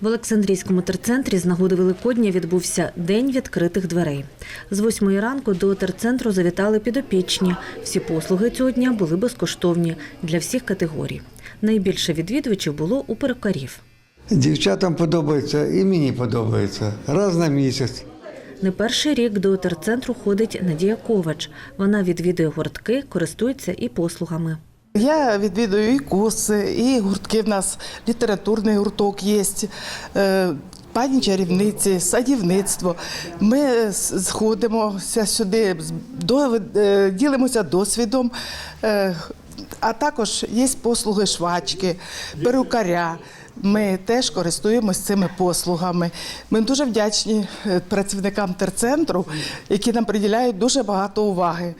В Олександрійському терцентрі з нагоди Великодня відбувся День відкритих дверей. З восьмої ранку до терцентру завітали підопічні. Всі послуги цього дня були безкоштовні для всіх категорій. Найбільше відвідувачів було у перукарів. Дівчатам подобається і мені подобається. Раз на місяць. Не перший рік до терцентру ходить Надія Ковач. Вона відвідує гуртки, користується і послугами. Я відвідую і курси, і гуртки в нас, літературний гурток є, е, пані чарівниці, садівництво. Ми сходимося сюди, е, ділимося досвідом, е, а також є послуги швачки, перукаря. Ми теж користуємося цими послугами. Ми дуже вдячні працівникам терцентру, які нам приділяють дуже багато уваги.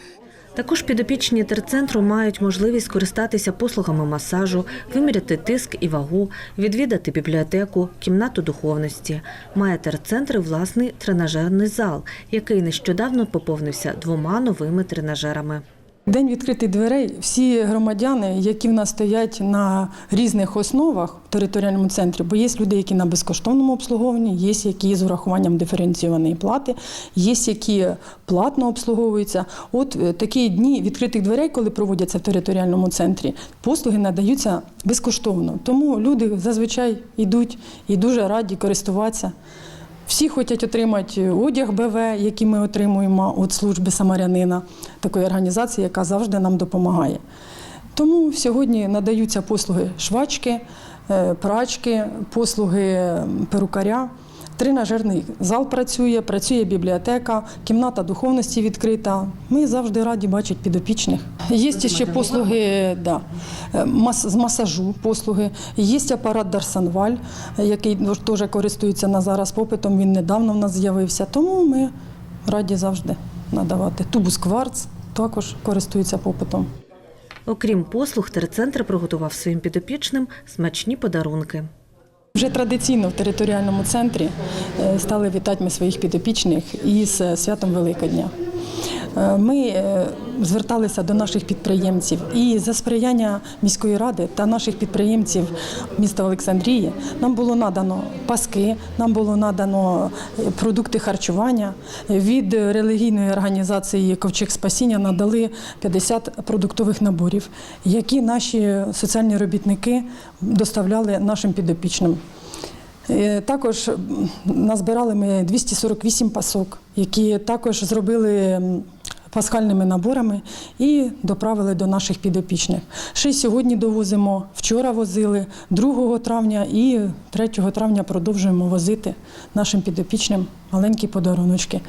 Також підопічні терцентру мають можливість користатися послугами масажу, виміряти тиск і вагу, відвідати бібліотеку, кімнату духовності. Має терцентр власний тренажерний зал, який нещодавно поповнився двома новими тренажерами. День відкритих дверей. Всі громадяни, які в нас стоять на різних основах в територіальному центрі, бо є люди, які на безкоштовному обслуговуванні, є які з урахуванням диференційованої плати, є які платно обслуговуються. От е, такі дні відкритих дверей, коли проводяться в територіальному центрі, послуги надаються безкоштовно. Тому люди зазвичай йдуть і дуже раді користуватися. Всі хочуть отримати одяг БВ, який ми отримуємо від служби самарянина, такої організації, яка завжди нам допомагає. Тому сьогодні надаються послуги швачки, е, прачки, послуги перукаря. Тренажерний зал працює, працює бібліотека, кімната духовності відкрита. Ми завжди раді бачити підопічних. Є ще послуги да, е, мас, з масажу, послуги. Є апарат Дарсанваль, який теж користується на зараз попитом. Він недавно в нас з'явився. Тому ми раді завжди надавати. Тубус кварц також користується попитом. Окрім послуг, терцентр приготував своїм підопічним смачні подарунки. Вже традиційно в територіальному центрі е, стали вітати ми своїх підопічних із е, святом Великодня. Е, Ми зверталися до наших підприємців і за сприяння міської ради та наших підприємців міста Олександрії нам було надано паски, нам було надано е, продукти харчування. Від релігійної організації Ковчег Спасіння надали 50 продуктових наборів, які наші соціальні робітники доставляли нашим підопічним. Е, Також назбирали ми 248 пасок, які також зробили пасхальними наборами і доправили до наших підопічних. Ще й сьогодні довозимо, вчора возили, 2 травня і 3 травня продовжуємо возити нашим підопічним маленькі подаруночки.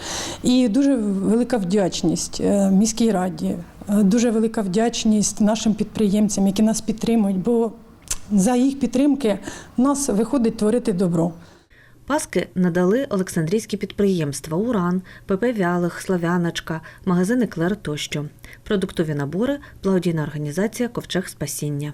І дуже велика вдячність е, міській раді, е, дуже велика вдячність нашим підприємцям, які нас підтримують, бо за їх підтримки в нас виходить творити добро. Паски надали Олександрійські підприємства Уран, ПП Вялих, Славяночка, магазини Клер тощо. Продуктові набори благодійна організація Ковчег Спасіння.